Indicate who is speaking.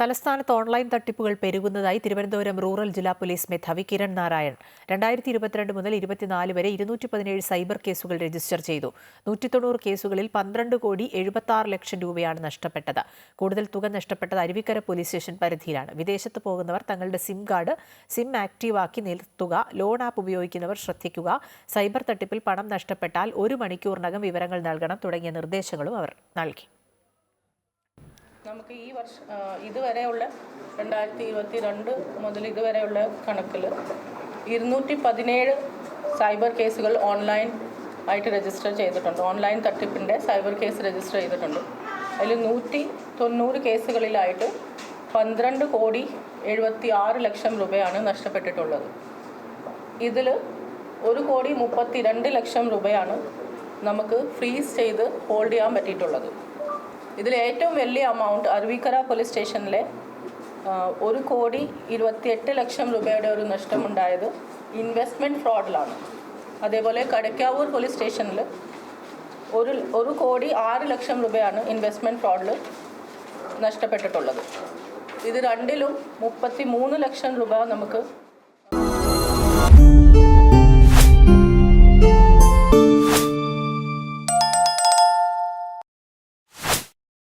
Speaker 1: തലസ്ഥാനത്ത് ഓൺലൈൻ തട്ടിപ്പുകൾ പെരുകുന്നതായി തിരുവനന്തപുരം റൂറൽ ജില്ലാ പോലീസ് മേധാവി കിരൺ നാരായൺ. രണ്ടായിരത്തി ഇരുപത്തിരണ്ട് മുതൽ ഇരുപത്തിനാല് വരെ ഇരുന്നൂറ്റി പതിനേഴ് സൈബർ കേസുകൾ രജിസ്റ്റർ ചെയ്തു. നൂറ്റി തൊണ്ണൂറ് കേസുകളിൽ പന്ത്രണ്ട് കോടി എഴുപത്തി ലക്ഷം രൂപയാണ് നഷ്ടപ്പെട്ടത്. കൂടുതൽ തുക നഷ്ടപ്പെട്ടത് അരുവിക്കര പോലീസ് സ്റ്റേഷൻ പരിധിയിലാണ്. വിദേശത്ത് പോകുന്നവർ തങ്ങളുടെ സിം കാർഡ് സിം ആക്റ്റീവാക്കി നിർത്തുക ലോൺ ആപ്പ് ഉപയോഗിക്കുന്നവർ ശ്രദ്ധിക്കുക സൈബർ തട്ടിപ്പിൽ പണം നഷ്ടപ്പെട്ടാൽ ഒരു മണിക്കൂറിനകം വിവരങ്ങൾ നൽകണം തുടങ്ങിയ നിർദ്ദേശങ്ങളും അവർ നൽകി.
Speaker 2: നമുക്ക് ഈ വർഷം ഇതുവരെയുള്ള രണ്ടായിരത്തി ഇരുപത്തി രണ്ട് മുതൽ ഇതുവരെയുള്ള കണക്കിൽ ഇരുന്നൂറ്റി പതിനേഴ് സൈബർ കേസുകൾ ഓൺലൈൻ ആയിട്ട് രജിസ്റ്റർ ചെയ്തിട്ടുണ്ട്. ഓൺലൈൻ തട്ടിപ്പിന്റെ സൈബർ കേസ് രജിസ്റ്റർ ചെയ്തിട്ടുണ്ട്. അതിൽ നൂറ്റി തൊണ്ണൂറ് കേസുകളിലായിട്ട് പന്ത്രണ്ട് കോടി എഴുപത്തി ആറ് ലക്ഷം രൂപയാണ് നഷ്ടപ്പെട്ടിട്ടുള്ളത്. ഇതിൽ ഒരു കോടി മുപ്പത്തി രണ്ട് ലക്ഷം രൂപയാണ് നമുക്ക് ഫ്രീസ് ചെയ്ത് ഹോൾഡ് ചെയ്യാൻ പറ്റിയിട്ടുള്ളത്. ഇതിൽ ഏറ്റവും വലിയ എമൗണ്ട് അരുവിക്കര പോലീസ് സ്റ്റേഷനിലെ ഒരു കോടി ഇരുപത്തിയെട്ട് ലക്ഷം രൂപയുടെ ഒരു നഷ്ടമുണ്ടായത് ഇൻവെസ്റ്റ്മെന്റ് ഫ്രോഡിലാണ് അതേപോലെ കടക്കാവൂർ പോലീസ് സ്റ്റേഷനിൽ ഒരു ഒരു കോടി ആറ് ലക്ഷം രൂപയാണ് ഇൻവെസ്റ്റ്മെന്റ് ഫ്രോഡിൽ നഷ്ടപ്പെട്ടിട്ടുള്ളത്. ഇത് രണ്ടിലും മുപ്പത്തി മൂന്ന് ലക്ഷം രൂപ നമുക്ക്